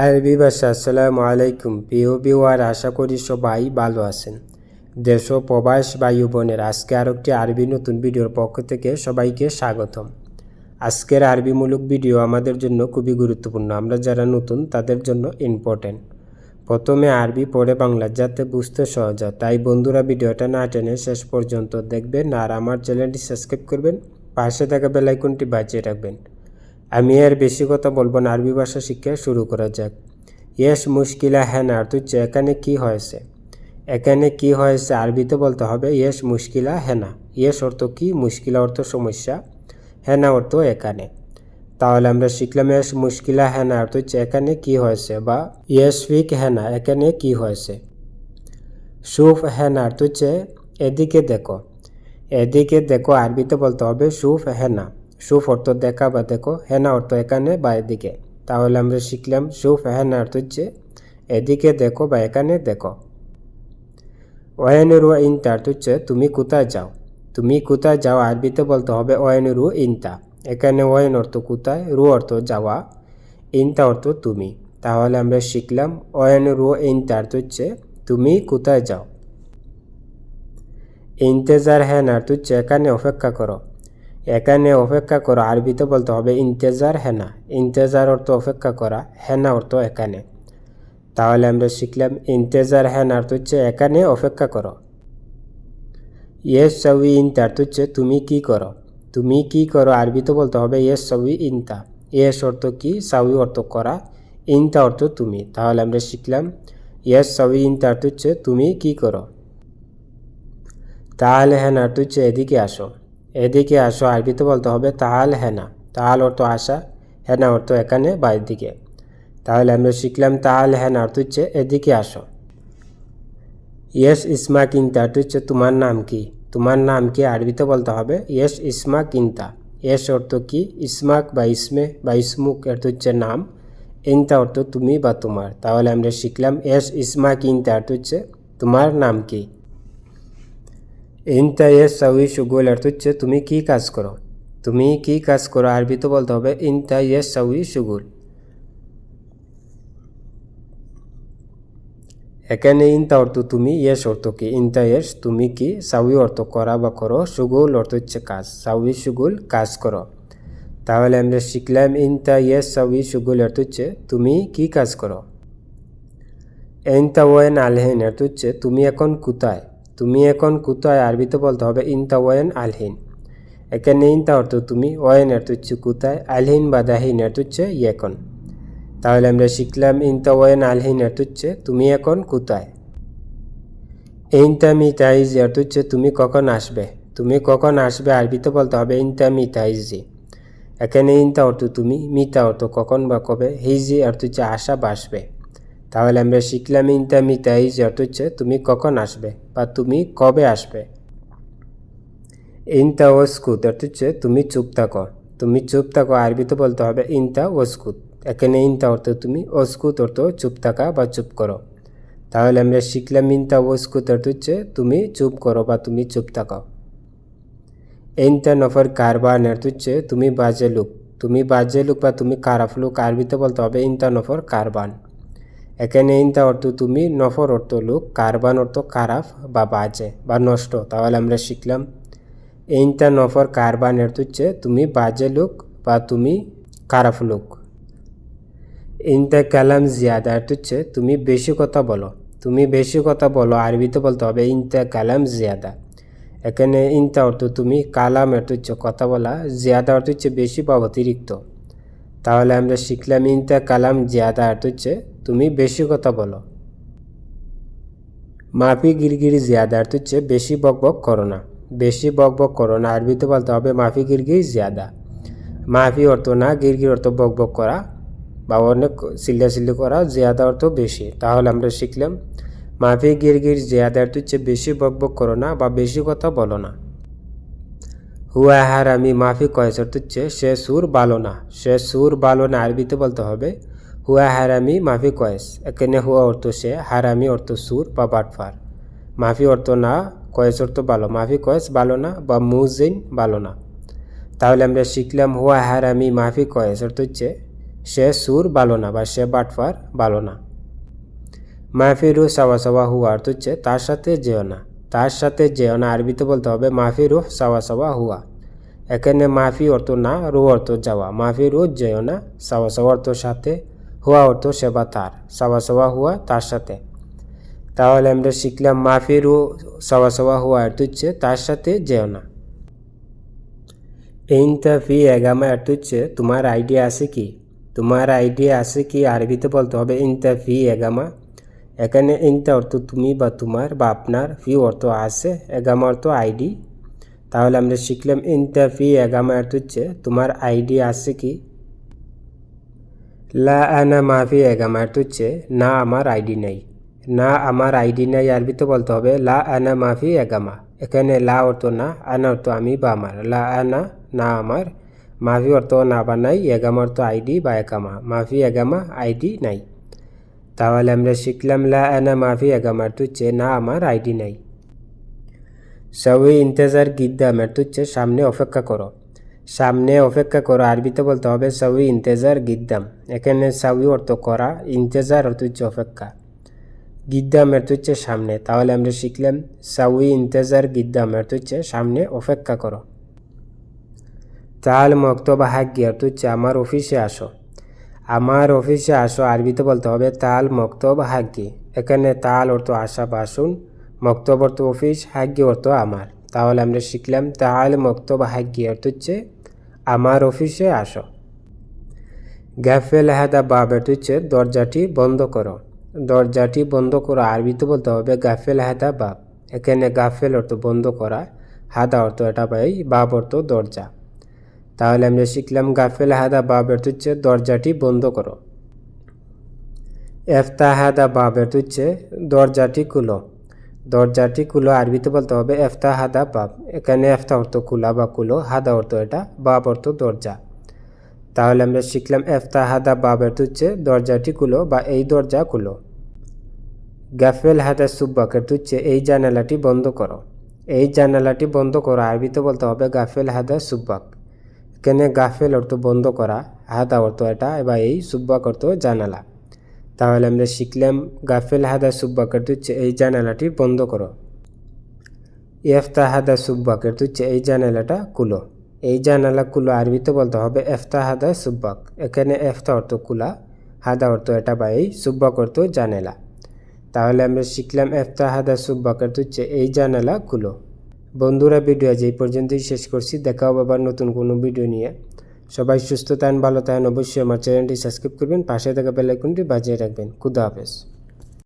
আরবি ভাষা আসসালামু আলাইকুম। প্রিয় বিওয়ার আশা করি সবাই ভালো আছেন। দেশ ও প্রবাস বায়ু বোনের, আজকে আর একটি আরবি নতুন ভিডিওর পক্ষ থেকে সবাইকে স্বাগতম। আজকের আরবিমূলক ভিডিও আমাদের জন্য খুবই গুরুত্বপূর্ণ। আমরা যারা নতুন, তাদের জন্য ইম্পর্টেন্ট প্রথমে আরবি, পরে বাংলা, যাতে বুঝতে সহজ হয়। তাই বন্ধুরা, ভিডিওটা না টেনে শেষ পর্যন্ত দেখবেন আর আমার চ্যানেলটি সাবস্ক্রাইব করবেন। পাশে থাকা বেলাইকনটি বাজিয়ে রাখবেন। আমি আর বেশি কথা বলব না, আরবি ভাষা শিক্ষা শুরু করা যাক। ইয়েস, মুশকিলা হ্যাঁ না তুই এখানে কি হয়েছে? এখানে কি হয়েছে? আরবিতে বলতে হবে, ইয়েস, মুশকিলা হেনা ইয়েস অর্থ কি? মুশকিলা অর্থ সমস্যা। হেনা অর্থ এখানে। তাহলে আমরা শিখলাম, ইয়েস, মুশকিলা হেনা অর্থ হচ্ছে এখানে কি হয়েছে? বা ইয়েস, ফিক হেনা এখানে কি হয়েছে? সুফ হেনা অর্থ হচ্ছে এদিকে দেখো। এদিকে দেখো, আরবিতে বলতে হবে, সুফ হেনা সুফ অর্থ দেখা বা দেখো, হেনা অর্থ এখানে বা এদিকে। তাহলে আমরা শিখলাম সুফ হেনা অর্থ হচ্ছে এদিকে দেখো বা এখানে দেখো। ওয়ানুরু ইনতা অর্থ হচ্ছে তুমি কোথায় যাও। তুমি কোথায় যাও, আরবিতে বলতে হবে ওয়ানুরু ইনতা। এখানে ওয়ান অর্থ কোথায়, রু অর্থ যাওয়া, ইনতা অর্থ তুমি। তাহলে আমরা শিখলাম ওয়ানুরু ইনতা অর্থ হচ্ছে তুমি কোথায় যাও। ইন্তেজার হ্যান অর্থ হচ্ছে এখানে অপেক্ষা করো। এখানে অপেক্ষা করো, আরবিতে বলতে হবে ইন্তেজার হেনা। ইন্তেজার অর্থ অপেক্ষা করা, হেনা অর্থ এখানে তাহলে আমরা শিখলাম ইন্তেজার হ্যান অর্থ হচ্ছে এখানে অপেক্ষা করো। ইয়েস সবই ইনতা অর্থ হচ্ছে তুমি কি করো। তুমি কি করো, আরবিতে বলতে হবে ইয়েস সবই ইনতা। ইয়েস অর্থ কি, সাউই অর্থ করা, ইনতা অর্থ তুমি। তাহলে আমরা শিখলাম ইয়েস সবই ইনতা অর্থ হচ্ছে তুমি কি করো। তাহলে হ্যাঁ অর্থ হচ্ছে এদিকে আসো। এদিকে আসো আরবিতে বলতে হবে তাহাল হেনা। তাহাল অর্থ আসা হেনা অর্থ এখানে বা এদিকে তাহলে আমরা শিখলাম তাহাল হেনা অর্থ হচ্ছে এদিকে আসো। ইয়েস ইসমা কিনতা অর্থ হচ্ছে তোমার নাম কি? তোমার নাম কি আরবিতে বলতে হবে? ইয়েস ইসমা কিনতা। ইয়েস অর্থ কি? ইসমাক বা ইসমে বা ইসমুক অর্থ হচ্ছে নাম। ইনতা অর্থ তুমি বা তোমার। তাহলে আমরা শিখলাম এস ইসমা কিনতা অর্থ হচ্ছে তোমার নাম কি? ইনতা সাউই সুগুল অর্থ হচ্ছে, তুমি কি কাজ করো? তুমি কি কাজ করো? আরবিতে বলতে হবে ইনতা সাউই সুগুল এখানে ইনতা অর্থ তুমি ইয়েস অর্থ কি? ইনতা ইয়েস তুমি কি? সাউই অর্থ করা বা করো? সুগুল অর্থ হচ্ছে কাজ। সাউই সুগুল কাজ করো। তাহলে আমরা শিখলাম ইনতা ইয়েস সাউই সুগুল অর্থ হচ্ছে, তুমি কি কাজ করো? ইনতা ওয়েন আলহেন অর্থ হচ্ছে, তুমি এখন কোথায়? তুমি এখন কোথায়? আরবিতে বলতে হবে ইনতা ওয়েন আলহিন। এখানে ইনতা অর্থ তুমি ওয়েন অর্থ হচ্ছে কোথায়? আলহিন বা দাহিন অর্থ হচ্ছে এখন তাহলে আমরা শিখলাম ইনতা ওয়েন আলহিন হচ্ছে তুমি এখন কোথায়? ইনতা মিতাইজি অর্থ হচ্ছে তুমি কখন আসবে? তুমি কখন আসবে? আরবিতে বলতে হবে ইনতা মিতাইজি এখানে ইনতা অর্থ তুমি, মিতা অর্থ কখন বা কবে? হিজি অর্থ হচ্ছে আসা বা আসবে। তাহলে আমরা শিখলাম ইনতা মিতাইজি অর্থ হচ্ছে তুমি কখন আসবে বা তুমি কবে আসবে। ইনতা ওস্কুত অর্থ হচ্ছে তুমি চুপ থাকো। তুমি চুপ থাকো, আরবিতে বলতে হবে ইনতা ওস্কুত এখানে ইনতা অর্থ তুমি অস্কুত অর্থ চুপ থাকা বা চুপ করো। তাহলে আমরা শিখলাম ইনতা ওস্কুত অর্থ হচ্ছে তুমি চুপ করো বা তুমি চুপ থাকো। ইনতা নফর কারবান অর্থ হচ্ছে তুমি বাজে লোক। তুমি বাজে লোক বা তুমি খারাপ লোক, আরবিতে বলতে হবে ইনতা নফর কারবান এখানে ইনতা অর্থ তুমি নফর অর্থ লোক কারবান অর্থ খারাপ বা বাজে বা নষ্ট। তাহলে আমরা শিখলাম ইনতা নফর কারবান অর্থ হচ্ছে তুমি বাজে লোক বা তুমি খারাপ লোক। ইনতা কালাম জিয়াদা হচ্ছে তুমি বেশি কথা বলো। তুমি বেশি কথা বলো, আরবিতে বলতে হবে ইনতা কালাম জিয়াদা। এখানে ইনতা অর্থ তুমি কালাম অর্থ হচ্ছে কথা বলা জিয়াদা অর্থ হচ্ছে বেশি বা অতিরিক্ত। তাহলে আমরা শিখলাম ইনতা কালাম জিয়াদা অর্থ হচ্ছে তুমি বেশি কথা বলো। মাফি গিরগিরি জিয়াদা অর্থ হচ্ছে বেশি বক বক করো না। বেশি বক বক করো না আরবিতে বলতে হবে মাফি গিরগির জিয়াদা। মাফি অর্থ না, গিরগির অর্থ বক বক করা বা অনেক চিল্লাচিল্লি করা, জিয়াদা অর্থ বেশি। তাহলে আমরা শিখলাম, মাফি গিরগির জিয়াদা অর্থ হচ্ছে বেশি বক বক করো না বা বেশি কথা বলো না। হুয়া হারামি, মাফি কয়েস অর্থ হচ্ছে সে সুর বালো না। সে সুর বালো না আরবিতে বলতে হবে হুয়া হারামি মাফি কয়েস এখানে হুয়া অর্থ সে হারামি অর্থ সুর বা বাটফার মাফি অর্থ না কয়েস অর্থ ভালো মাফি কয়েস ভালো না বা মুজিন ভালো না তাহলে আমরা শিখলাম হুয়া হারামি মাফি কয়েস অর্থ হচ্ছে সে সুর ভালো না বা সে বাটফার ভালো না মাহফিরু সাওয়া সাওয়া হুয়া অর্থ হচ্ছে তার সাথে যেও না তার সাথে যেও না আরবিতে বলতে হবে মাহফিরু সাওয়া সাওয়া হুয়া এখানে মাফি অর্থ না রু অর্থ যাওয়া মাফিরু যেও না সাওয়া সাওয়া অর্থ সাথে হুয়া অর্থ সেবা তার, সাওয়া সাওয়া হুয়া তার সাথে। তাহলে আমরা শিখলাম মাফিরু সাওয়া সাওয়া হুয়া অর্থ হচ্ছে তার সাথে যেও না। ইনতা ফি এগামা অর্থ হচ্ছে তোমার আইডিয়া আছে কি? তোমার আইডিয়া আছে কি? আরবিতে বলতে হবে ইনতা ফি এগামা। এখানে ইনতা অর্থ তুমি বা তোমার বা আপনার, ফি অর্থ আছে, এগামা অর্থ আইডি। তাহলে আমরা শিখলাম ইনতা ফি এগামা অর্থ হচ্ছে তোমার আইডি আছে কি? লা আনা মাফি এগামা অর্থ হচ্ছে না আমার আইডি নেই। না আমার আইডি নাই আরবিতে বলতে হবে, লা আনা মাফি এগামা এখানে লা অর্থ না, আনা অর্থ আমি বা আমার। লা আনা, না আমার। মাফি অর্থ না বা নাই এগামা অর্থ আইডি বা একামা মাফি এগামা আইডি নাই। তাহলে আমরা শিখলাম লা আনা মাফি এগামার হচ্ছে না আমার আইডি নাই। সবই ইন্তজার গিদ্দাম অর্থ হচ্ছে সামনে অপেক্ষা করো। সামনে অপেক্ষা করো, আরবিতে বলতে হবে সবই ইন্তেজার গিদ্দাম। এখানে সাউই অর্থ করা, ইন্তেজার অর্থ হচ্ছে অপেক্ষা। গিদ্দাম অর্থ হচ্ছে সামনে, তাহলে আমরা শিখলাম, সাউই ইন্তেজার গিদ্দাম অর্থ হচ্ছে সামনে অপেক্ষা করো। তাহলে মক্তবা হাগ্গি অর্থ হচ্ছে, আমার অফিসে আসো। আমার অফিসে আসো আরবিতে বলতে হবে, তাল মক্তব হাগ্গি এখানে তাল অর্থ আসা বা আসুন মক্তব অর্থ অফিস হাগ্গি অর্থ আমার। তাহলে আমরা শিখলাম তাল মক্তব হাগ্গি অর্থ হচ্ছে, আমার অফিসে আসো। গ্যাফেল হাদা বাব অর্থ হচ্ছে, দরজাটি বন্ধ করো। দরজাটি বন্ধ করো আরবিতে বলতে হবে গাফেল হাদা বাব। এখানে গাফেল অর্থ বন্ধ করা, হাদা অর্থ এটা পাই বাব অর্থ দরজা। তাহলে আমরা শিখলাম, গাফেল হাদা বাব অর্থ হচ্ছে, দরজাটি বন্ধ করো। এফতা হাদা বাব অর্থ হচ্ছে, দরজাটি খুলো। দরজাটি কুলো আরবিতে বলতে হবে এফতা হাদা বাব। এখানে এফতা অর্থ খোলা বা কুলো হাদা অর্থ এটা, বাব অর্থ দরজা। তাহলে আমরা শিখলাম এফতা হাদা বাব অর্থ হচ্ছে দরজাটি কুলো বা এই দরজা খুলো। গাফেল হাদা সুব্বাক অর্থ হচ্ছে এই জানালাটি বন্ধ করো। এই জানালাটি বন্ধ করো, আরবিতে বলতে হবে গাফেল হাদা সুব্বাক। এখানে গাফেল অর্থ বন্ধ করা, হাদা অর্থ এটা বা এই সুব্বাক অর্থ জানালা। তাহলে আমরা শিখলাম গাফেল হাদা সুব্বাক অর্থ হচ্ছে এই জানালাটি বন্ধ করো। এফতা হাদা সুব্বাক অর্থ হচ্ছে এই জানালাটা কুলো এই জানালা কুলো আরবিতে বলতে হবে এফতা হাদা সুব্বাক। এখানে এফতা অর্থ কুলা হাদা অর্থ এটা বা এই সুব্বাক অর্থ জানালা। তাহলে আমরা শিখলাম এফতা হাদা সুব্বাক অর্থ হচ্ছে এই জানালা কুলো বন্ধুরা, ভিডিও আজ এই পর্যন্তই শেষ করছি। দেখা হবে আবার নতুন কোনো ভিডিও নিয়ে। সবাই সুস্থ থাকেন, ভালো থাকেন, অবশ্যই আমার চ্যানেলটি সাবস্ক্রাইব করবেন, পাশে থাকা বেলাইকনটি বাজিয়ে রাখবেন। খুদা হাফেজ।